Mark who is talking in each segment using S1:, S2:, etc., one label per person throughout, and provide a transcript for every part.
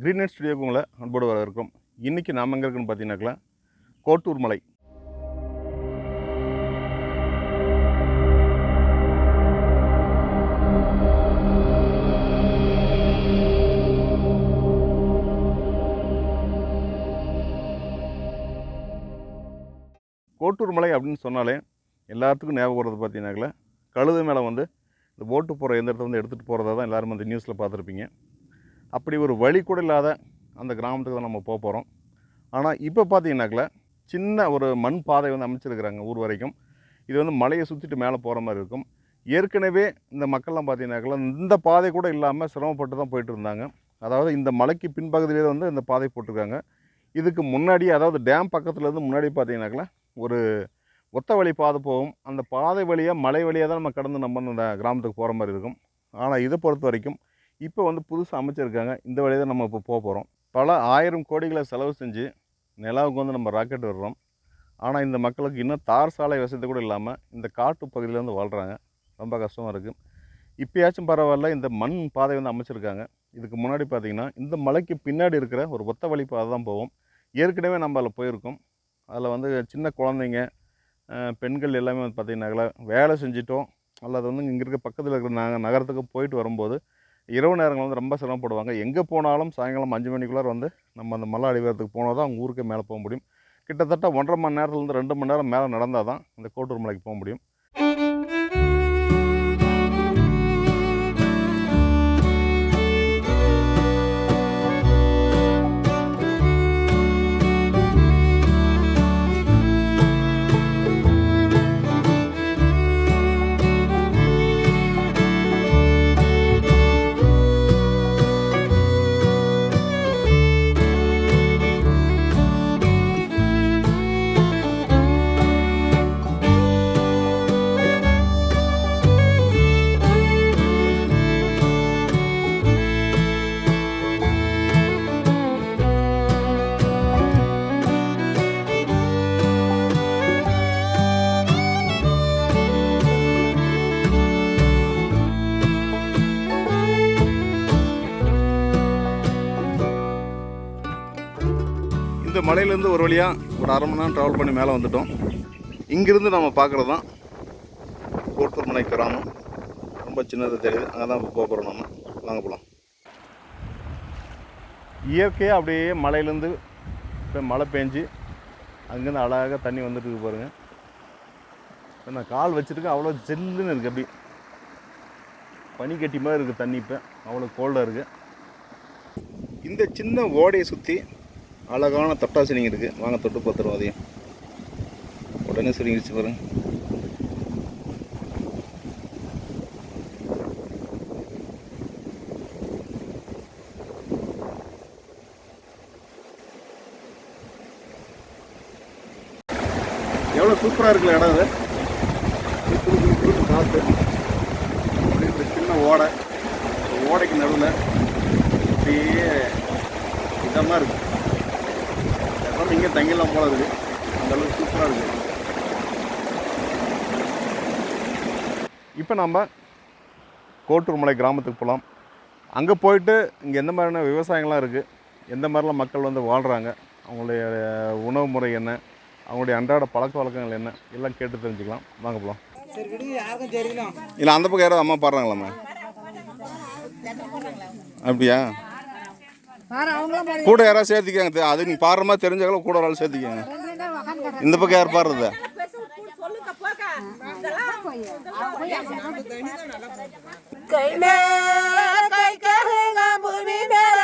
S1: Green night ஸ்டுடியோக்கு உங்களை அன்போடு வர இருக்கும் இன்றைக்கி நாம் எங்கே இருக்குன்னு பார்த்தீங்கன்னாக்கா கோட்டூர் மலை. கோட்டூர் மலை அப்படின்னு சொன்னாலே எல்லாத்துக்கும் ஞாபகம் வர்றது பார்த்தீங்கன்னாக்கா கழுதை மேலே வந்து இந்த போட்டு போகிற எந்திரத்தை வந்து எடுத்துகிட்டு போகிறதா தான் எல்லோரும் அந்த நியூஸில் பார்த்துருப்பீங்க. அப்படி ஒரு வழி கூட இல்லாத அந்த கிராமத்துக்கு தான் நம்ம போக போகிறோம் ஆனால் இப்போ பார்த்தீங்கன்னாக்கில் சின்ன ஒரு மண் பாதை வந்து அமைச்சிருக்கிறாங்க ஊர் வரைக்கும். இது வந்து மலையை சுற்றிட்டு மேலே போகிற மாதிரி இருக்கும். ஏற்கனவே இந்த மக்கள்லாம் பார்த்தீங்கன்னாக்கில் இந்த பாதை கூட இல்லாமல் சிரமப்பட்டு தான் போயிட்டு இருந்தாங்க. அதாவது இந்த மலைக்கு பின்பகுதியிலே வந்து இந்த பாதை போட்டிருக்காங்க. இதுக்கு முன்னாடி அதாவது டேம் பக்கத்துலேருந்து முன்னாடி பார்த்தீங்கன்னாக்கில் ஒரு ஒத்த வழி பாதை போகும் அந்த பாதை வழியாக மலை வழியாக தான் நம்ம கடந்து நம்ம அந்த கிராமத்துக்கு போகிற மாதிரி இருக்கும். ஆனால் இதை பொறுத்த வரைக்கும் இப்போ வந்து புதுசாக அமைச்சிருக்காங்க. இந்த வழியை தான் நம்ம இப்போ போக போகிறோம் பல ஆயிரம் கோடிகளை செலவு செஞ்சு நிலாவுக்கு வந்து நம்ம ராக்கெட் விடுறோம். ஆனால் இந்த மக்களுக்கு இன்னும் தார் சாலை வசதி கூட இல்லாமல் இந்த காட்டு பகுதியில் வந்து வாழ்கிறாங்க ரொம்ப கஷ்டமாக இருக்குது இப்போயாச்சும் பரவாயில்ல இந்த மண் பாதை வந்து அமைச்சிருக்காங்க. இதுக்கு முன்னாடி பார்த்திங்கன்னா இந்த மலைக்கு பின்னாடி இருக்கிற ஒரு ஒத்த வழி பாதை தான் போவோம். ஏற்கனவே நம்ம அதில் போயிருக்கோம். அதில் வந்து சின்ன குழந்தைங்க பெண்கள் எல்லாமே வந்து பார்த்திங்கனாக்கா வேலை செஞ்சிட்டோம். அல்லது வந்து இங்கே இருக்க பக்கத்தில் இருக்கிற நாங்கள் நகரத்துக்கு போயிட்டு வரும்போது இரவு நேரங்கள் வந்து ரொம்ப சிரமப்படுவாங்க. எங்கே போனாலும் சாயங்காலம் அஞ்சு மணிக்குள்ளார வந்து நம்ம அந்த மலை அடிவாரத்துக்கு போனால் தான் அவங்க ஊருக்கு மேலே போக முடியும். கிட்டத்தட்ட ஒன்றரை மணி நேரத்துலேருந்து ரெண்டு மணி நேரம் மேலே நடந்தால் தான் இந்த கோட்டூர் மலைக்கு போக முடியும். இந்த மலையிலேருந்து ஒரு வழியாக ஒரு அரை மணி நேரம் ட்ராவல் பண்ணி மேலே வந்துட்டோம். இங்கேருந்து நம்ம பார்க்குறது தான் கோட்டூர் மலை கிராமம். ரொம்ப சின்னதாக தெரியுது. அங்கே தான் போக போகிறோம் நம்ம. வாங்க போகலாம் இயற்கையாக அப்படியே மலையிலேருந்து இப்போ மழை பெஞ்சு அங்கேருந்து அழகாக தண்ணி வந்துட்டு இருக்கு பாருங்கள் இப்போ நான் கால் வச்சுருக்கேன். அவ்வளோ ஜில்லுன்னு இருக்குது அப்படி பனிக்கட்டி மாதிரி இருக்குது தண்ணி இப்போ. அவ்வளோ கோல்டாக இருக்குது இந்த சின்ன ஓடையை சுற்றி அழகான தொட்டாசினிங்க இருக்குது வாங்க தொட்டு பார்த்துருவோம் அதையும். உடனே சுருங்கிடுச்சு பாருங்க. எவ்வளோ சூப்பராக இருக்குல்ல இடம் அது? குளு, காற்று அப்படியே சின்ன ஓடை. ஓடைக்கு நடுவில் அப்படியே இதமாக இருக்குது எப்போ இங்கே தங்கிடலாம் போல இருக்குது. அந்த அளவுக்கு சூப்பராக இருக்குது. இப்போ நம்ம கோட்டூர் மலை கிராமத்துக்கு போகலாம் அங்கே போயிட்டு இங்கே எந்த மாதிரியான விவசாயங்கள்லாம் இருக்குது எந்த மாதிரிலாம் மக்கள் வந்து வாழ்கிறாங்க அவங்களுடைய உணவு முறை என்ன? அவங்களுடைய அன்றாட பழக்க வழக்கங்கள் என்ன? எல்லாம் கேட்டு தெரிஞ்சுக்கலாம். வாங்க போகலாம் இல்லை அந்த பக்கம் யாராவது அம்மா பாடுறாங்களாம்மா? அப்படியா? கூட யாராவது சேர்த்துக்காங்க. அது நீங்கள் பாடுற மாதிரி தெரிஞ்சவங்களும் கூட ஒரு ஆள் சேர்த்துக்கங்க. இந்த பக்கம் யார் பாடுறது?
S2: கை மேல கை கருங்க பூமி மேல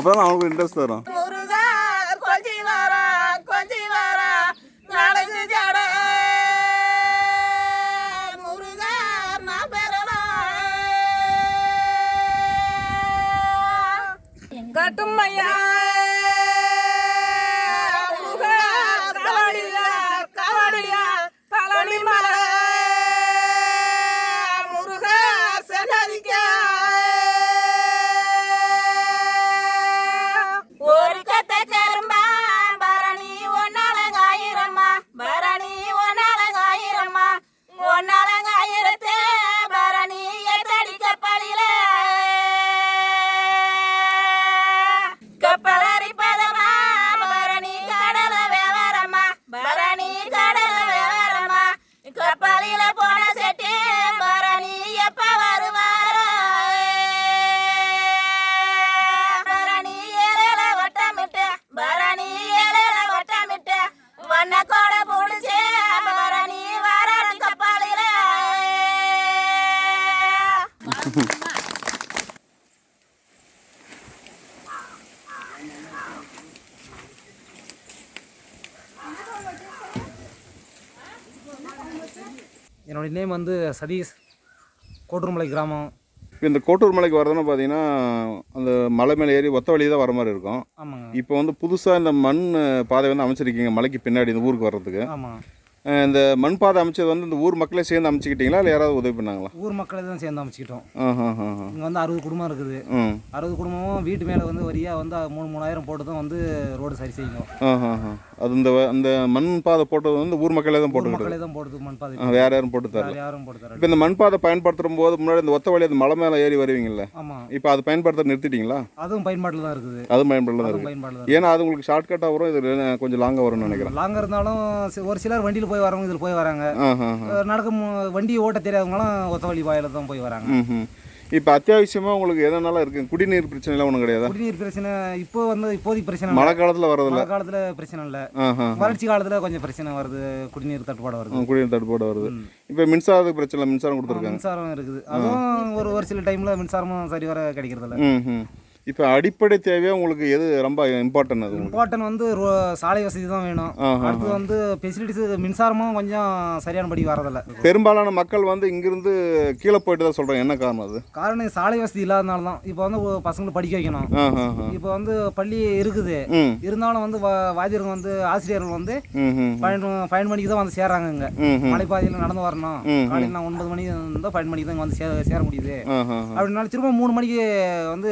S1: அப்போ தான் அவங்களுக்கு இன்ட்ரெஸ்ட் வரும்.
S2: முருகா
S3: என்னுடைய நேம் வந்து சதீஷ். கோட்டூர்மலை கிராமம்.
S1: இப்போ இந்த கோட்டூர் மலைக்கு வரதுன்னு பார்த்தீங்கன்னா அந்த மலை மேலே ஏறி ஒத்த வழி தான் வர மாதிரி இருக்கும்.
S3: ஆமாங்க.
S1: இப்போ வந்து புதுசாக இந்த மண் பாதை வந்து அமைச்சிருக்கீங்க மலைக்கு பின்னாடி இந்த ஊருக்கு வர்றதுக்கு.
S3: ஆமாம்
S1: இந்த மண் பாதை அமைச்சது வந்து இந்த ஊர் மக்களே சேர்ந்து அமைச்சிக்கிட்டீங்களா? இல்லை யாராவது உதவி பண்ணாங்களா?
S3: ஊர் மக்களை தான் சேர்ந்து அமைச்சிக்கிட்டோம். இங்கே வந்து அறுபது குடும்பம் இருக்குது. அறுபது குடும்பமும் வீட்டு மேலே வந்து வரியாக வந்து மூணு மூணாயிரம் போட்டு தான் வந்து ரோடு சரி செய்யணும்.
S1: அது இந்த அந்த மண் பாதை போட்டது வந்து ஊர் மக்களே தான் போட்டுக்கிட்டு
S3: மக்களே தான் போடுறது மண் பாதை
S1: வேற யாரும் போட்டு தரல.
S3: யாரும் போட்டு தரல.
S1: இப்போ இந்த மண் பாதை பயன்படுத்தும் போது முன்னாடி இந்த ஒத்த வழி அந்த மலை மேலே ஏறி வருவீங்கல்ல?
S3: ஆமாம்
S1: இப்போ அது பயன்படுத்த நிறுத்திட்டீங்களா?
S3: அதுவும் பயன்பாட்டில் தான் இருக்குது.
S1: அதுவும் தான்
S3: பயன்பாட்டில் தான்
S1: ஏன்னா அது உங்களுக்கு ஷார்ட்கட்டாக வரும் இது கொஞ்சம் லாங்காக வரும்னு நினைக்கிறேன்.
S3: லாங்காக இருந்தாலும் ஒரு சிலர் வண்டியில் போய் வரவங்க இதில் போய் வராங்க.
S1: ஆஹ் ஆஹ் ஆஹ்.
S3: நடக்க மு- வண்டி ஓட்ட தெரியாதவங்களும் ஒத்த வழி வாயில தான் போய் வராங்க.
S1: இப்போ அத்தியாவசியமாக உங்களுக்கு எதனால இருக்கு? குடிநீர் பிரச்சனைலாம் ஒன்றும் கிடையாதா?
S3: குடிநீர் பிரச்சனை இப்போ வந்து இப்போதைக்கு பிரச்சனை.
S1: மழை காலத்தில் வரதில்ல
S3: மழை காலத்தில் பிரச்சனை இல்லை. வறட்சி காலத்தில் கொஞ்சம் பிரச்சனை வருது குடிநீர் தட்டுப்பாடு வருது.
S1: குடிநீர் தட்டுப்பாடு வருது. இப்போ மின்சாரத்துக்கு பிரச்சனை மின்சாரம் கொடுத்துருக்காங்க.
S3: மின்சாரம் இருக்குது. அதுவும் ஒரு ஒரு சில டைமில் மின்சாரமும் சரி வர கிடைக்கிறதில்ல
S1: இப்போ அடிப்படை தேவையாக உங்களுக்கு எது ரொம்ப இம்பார்ட்டன்ட் அது
S3: இம்பார்ட்டன் வந்து சாலை வசதி தான் வேணும். அடுத்து வந்து ஃபெசிலிட்டிஸ் மின்சாரமும் கொஞ்சம் சரியானபடி வரதில்ல
S1: பெரும்பாலான மக்கள் வந்து இங்கிருந்து கீழே போயிட்டு தான் சொல்கிறாங்க என்ன காரணம் அது?
S3: காரணம் சாலை வசதி இல்லாதனால தான். இப்போ வந்து பசங்களை படிக்க வைக்கணும். இப்போ வந்து பள்ளி இருக்குது. இருந்தாலும் வந்து வாத்தியர்கள் வந்து ஆசிரியர்கள் வந்து பயன் மணிக்கு தான் வந்து சேராங்க இங்கே. மலைப்பாதையில் நடந்து வரணும். காலையில் நான் ஒன்பது மணிக்கு இருந்தால் பயன் மணிக்கு தான் வந்து சேர முடியுது. அப்படின்னாலும் திரும்ப மூணு மணிக்கு வந்து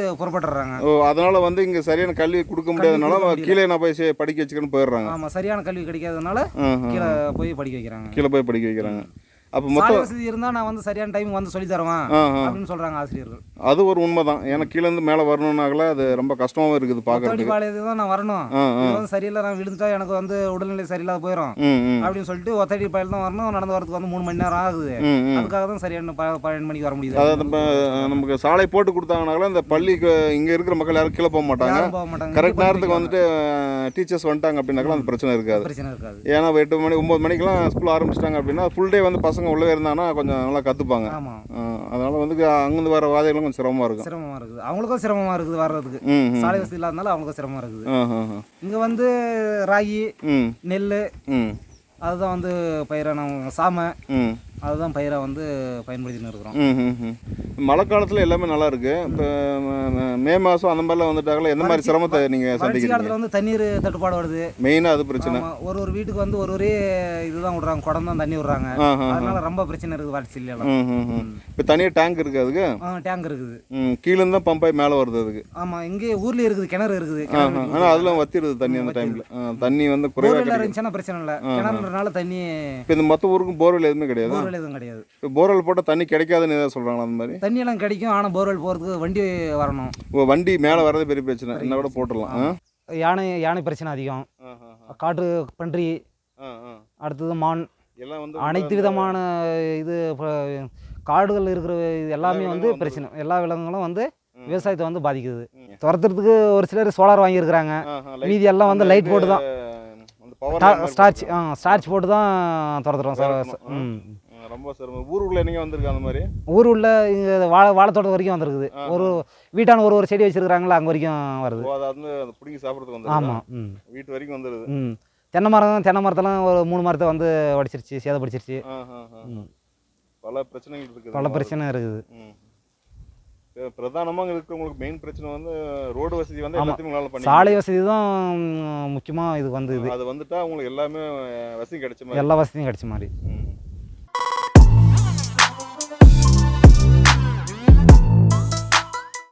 S3: புறப்பட்டுறாங்க
S1: ஓ அதனால வந்து இங்கே சரியான கல்வி கொடுக்க முடியாதனால. கீழே நான் போய் படிக்க வச்சுக்கன்னு போயிடுறாங்க
S3: ஆமாம் சரியான கல்வி கிடைக்காதனால. கீழே போய் படிக்க வைக்கிறாங்க
S1: கீழே போய் படிக்க வைக்கிறாங்க அப்போ
S3: சாலை
S1: மொத்தம்
S3: வசதி இருந்தால் நான் வந்து சரியான டைம் வந்து சொல்லி தருவேன் அப்படின்னு சொல்கிறாங்க ஆசிரியர்கள்.
S1: அது ஒரு உண்மை தான் ஏன்னா கீழேருந்து மேலே வரணுன்னாக்கல அது ரொம்ப கஷ்டமாகவும் இருக்குது பார்க்கறதுக்கு.
S3: பாளையத்துக்கு தான் நான் வரணும். வந்து சரியில்லை நான் விழுந்துட்டா எனக்கு வந்து உடல்நிலை சரியில்லாத போயிடும் அப்படின்னு சொல்லிட்டு ஒத்தடி பாயில் தான் வரணும். நடந்து வரதுக்கு வந்து மூணு மணி நேரம் ஆகுது. அதுக்காக தான் சரியான பன்னெண்டு மணிக்கு வர முடியுது.
S1: அதாவது நம்ம நமக்கு சாலை போட்டு கொடுத்தாங்கனால இந்த பள்ளிக்கு இங்கே இருக்கிற மக்கள் யாரும் கீழே போக மாட்டாங்க.
S3: போக மாட்டாங்க.
S1: கரெக்ட் நேரத்துக்கு வந்துட்டு டீச்சர்ஸ் வந்துட்டாங்க அப்படின்னாக்கா அந்த பிரச்சனை இருக்காது.
S3: பிரச்சனை இருக்காது.
S1: ஏன்னா எட்டு மணி ஒம்பது மணிக்கெலாம் ஸ்கூல் ஆரம்பிச்சிட்டாங்க அப்படின்னா ஃபுல் டே வந்து பசங்க உள்ளே இருந்தாங்கன்னா கொஞ்சம் நல்லா கற்றுப்பாங்க
S3: ஆமாம்
S1: அதனால் வந்து அங்கேருந்து வர வாதைகளும் கொஞ்சம் சிரமமாக இருக்கும்.
S3: சிரமமாக இருக்குது. அவங்களுக்கும் சிரமமாக இருக்குது வர்றதுக்கு. சாலை வசதி இல்லாதனால அவங்களுக்கும் சிரமமாக இருக்குது. இங்கே வந்து ராகி நெல் அதுதான் வந்து பயிரான சாமை. அதுதான் பயிராக வந்து பயன்படுத்தின்னு இருக்கிறோம்.
S1: மழை காலத்தில் எல்லாமே நல்லா இருக்கு. இப்போ மே மாதம் அந்த மாதிரிலாம் வந்துட்டாங்களா எந்த மாதிரி
S3: வறட்சி-
S1: சிரமத்தை நீங்கள்
S3: வறட்சி
S1: சந்திக்கிறீங்க?
S3: காலத்தில் வந்து தண்ணீர் தட்டுப்பாடு வருது.
S1: மெயினாக அது பிரச்சனை.
S3: ஒரு ஒரு வீட்டுக்கு வந்து ஒரு ஒரே இதுதான் விடுறாங்க குடம் தான் தண்ணி விடுறாங்க. அதனால ரொம்ப பிரச்சனை இருக்குது
S1: ம் இப்போ தனியாக டேங்க் இருக்குது அதுக்கு?
S3: டேங்க் இருக்குது.
S1: கீழேருந்து தான் பம்ப் ஆகி மேலே வருது அதுக்கு.
S3: ஆமாம் இங்கே ஊர்லேயே இருக்குது கிணறு இருக்குது.
S1: ஆனால் அதில் வத்திடுது தண்ணி அந்த டைமில் தண்ணி வந்து குறைவாக
S3: இருந்துச்சுன்னா பிரச்சனை இல்லை. கிணறுன்றனால தண்ணி
S1: இப்போ இந்த மொத்த ஊருக்கும் போர்வெல் எதுவுமே கிடையாது?
S3: போர்வெல் எதுவும் கிடையாது
S1: போர்வெல் போட்டால் தண்ணி கிடைக்காதுன்னு ஏதாவது சொல்கிறாங்களா அந்த மாதிரி?
S3: தண்ணி எல்லாம் கிடைக்கும் ஆனால் போர்வெல் போகிறதுக்கு வண்டி வரணும்.
S1: ஓ வண்டி மேலே வரதே பெரிய பிரச்சனை. என்ன கூட போட்டுடலாம்.
S3: யானை யானை பிரச்சனை அதிகம். காட்டு பன்றி. அடுத்தது மான்.
S1: எல்லாம் வந்து
S3: அனைத்து விதமான இது காடுகள் இருக்கிற இது எல்லாமே வந்து பிரச்சனை. எல்லா விலங்குகளும் வந்து. விவசாயத்தை வந்து பாதிக்குது. துரத்துறதுக்கு ஒரு சிலர் சோலார் வாங்கியிருக்கிறாங்க. மீதி எல்லாம் வந்து லைட் போட்டு தான். ஸ்டார்ச் ஸ்டார்ச் போட்டு தான். துரத்துறோம் சார். ம்.
S1: ரொம்ப சிரமம். ஊருக்குள்ள நீங்க வந்திருக்கு அந்த மாதிரி?
S3: ஊர் உள்ள இங்கே வாழை வாழைத்தோட்டம் வரைக்கும் வந்திருக்குது. ஒரு வீட்டான ஒரு ஒரு செடி வச்சிருக்கிறாங்களா அங்கே வரைக்கும் வருது.
S1: அது வந்து பிடிங்கி சாப்பிட்றதுக்கு வந்து
S3: ஆமாம்
S1: வீட்டு வரைக்கும் வந்துடுது
S3: ம். தென்னை மரம் தென்னை மரத்தெல்லாம் ஒரு மூணு மரத்தை வந்து உடச்சிருச்சு சேதப்படுச்சிருச்சு.
S1: பல பிரச்சனைகள் இருக்குது.
S3: பல பிரச்சனை இருக்குது.
S1: ம். இப்ப பிரதானமா இருக்கிறவங்களுக்கு மெயின் பிரச்சனை வந்து ரோடு வசதி வந்து. எல்லாத்தையும்
S3: சாலை வசதி தான் முக்கியமாக இதுக்கு வந்து இது
S1: அது வந்துட்டா உங்களுக்கு எல்லாமே வசதி கிடைச்ச மாதிரி.
S3: எல்லா வசதியும் கிடைச்ச மாதிரி.